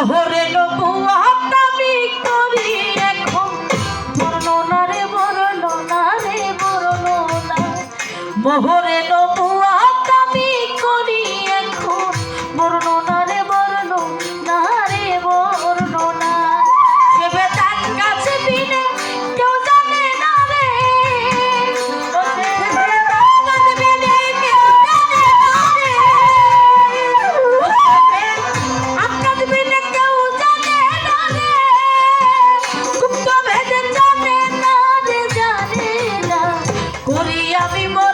শহরে নবুয়াত বর্ণনা রে বর্ণনা রে বর্ণনা মোহরে I'll be amor.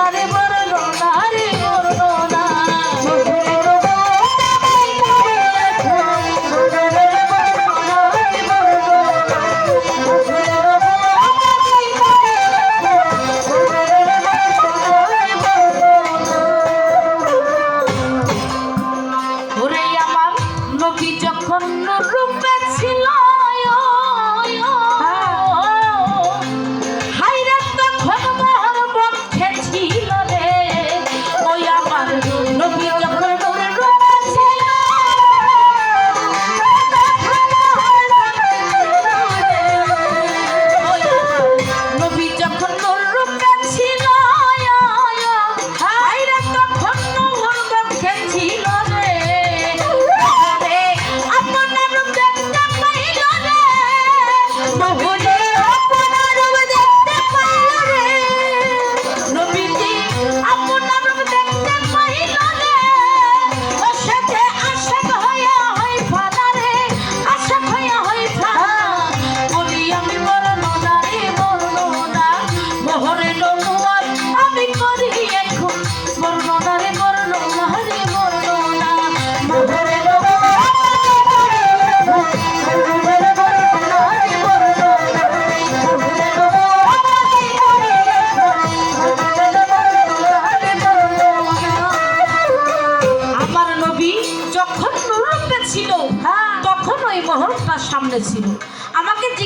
সোনারে বড় সোনারে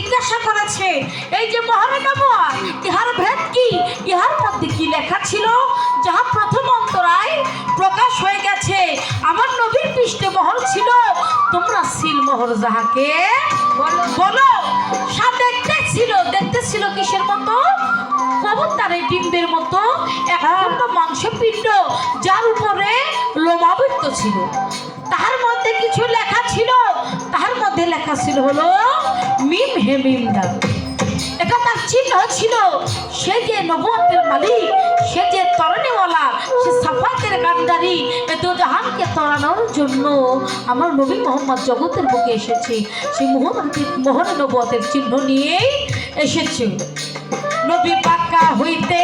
জিজ্ঞাসা করেছে এই যে মহামানবর ইহার ভেদ কি? ইহার মধ্যে কি লেখা ছিল? যাহা প্রথম অন্তরায় প্রকাশ হয়ে গেছে আমার নবীর পৃষ্ঠে মহল ছিল। তোমরা সিলমোহর যাহাকে বলো সা দেখতেছিল দেখতেছিল কিসের মতো? কবুতারের ডিম্বের মতো একখণ্ড হ্যাঁ। মাংসপিণ্ড যার উপরে লোমাবৃত্ত ছিল। তাহার মধ্যে কিছু লেখা ছিল তাহার মধ্যে লেখা ছিল হলো মিম হে মিম দাও এটা তার চিহ্ন ছিল। সে যে নবুয়তের মালিক, সে যে তরণেওয়ালা, সে সাফাতের গান্ধারি তো জাহানকে তরানোর জন্য আমার নবী মোহাম্মদ জগতের বুকে এসেছে। সেই মোহাম্মদ, মোহন নবুয়তের চিহ্ন নিয়েই এসেছে। নবী পাক্কা হইতে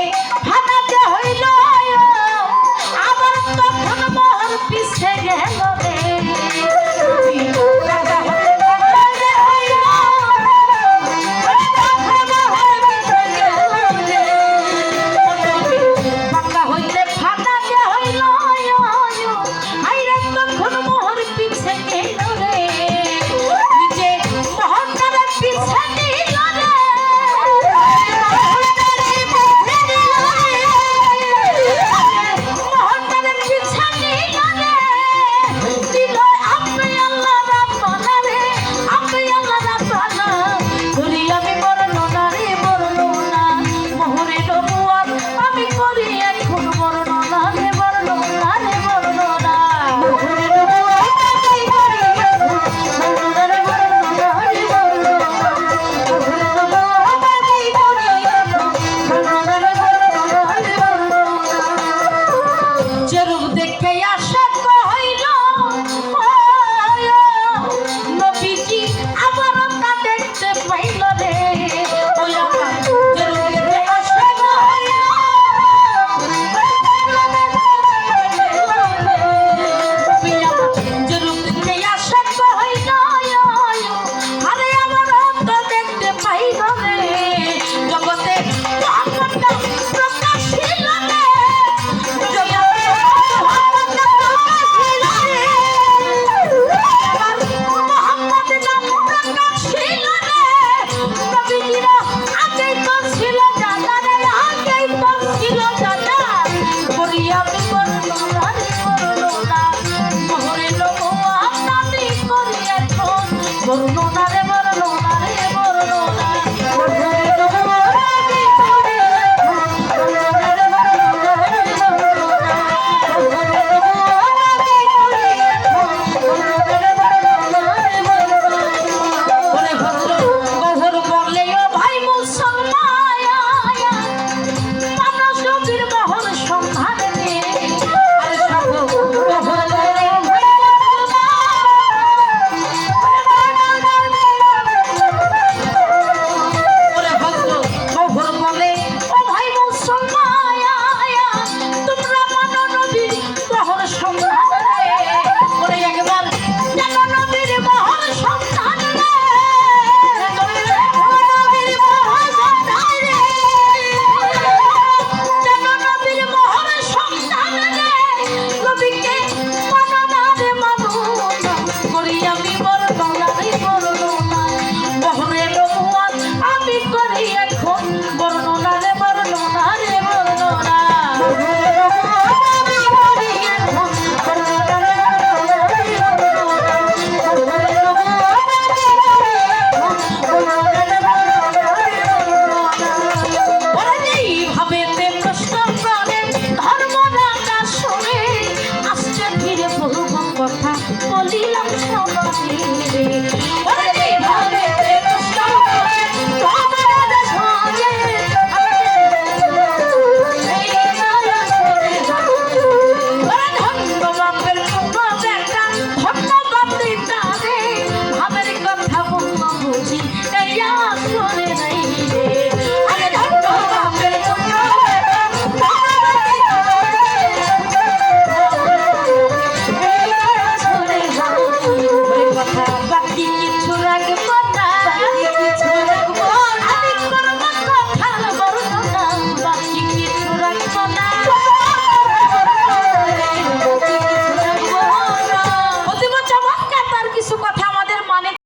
বলিলাম সবাই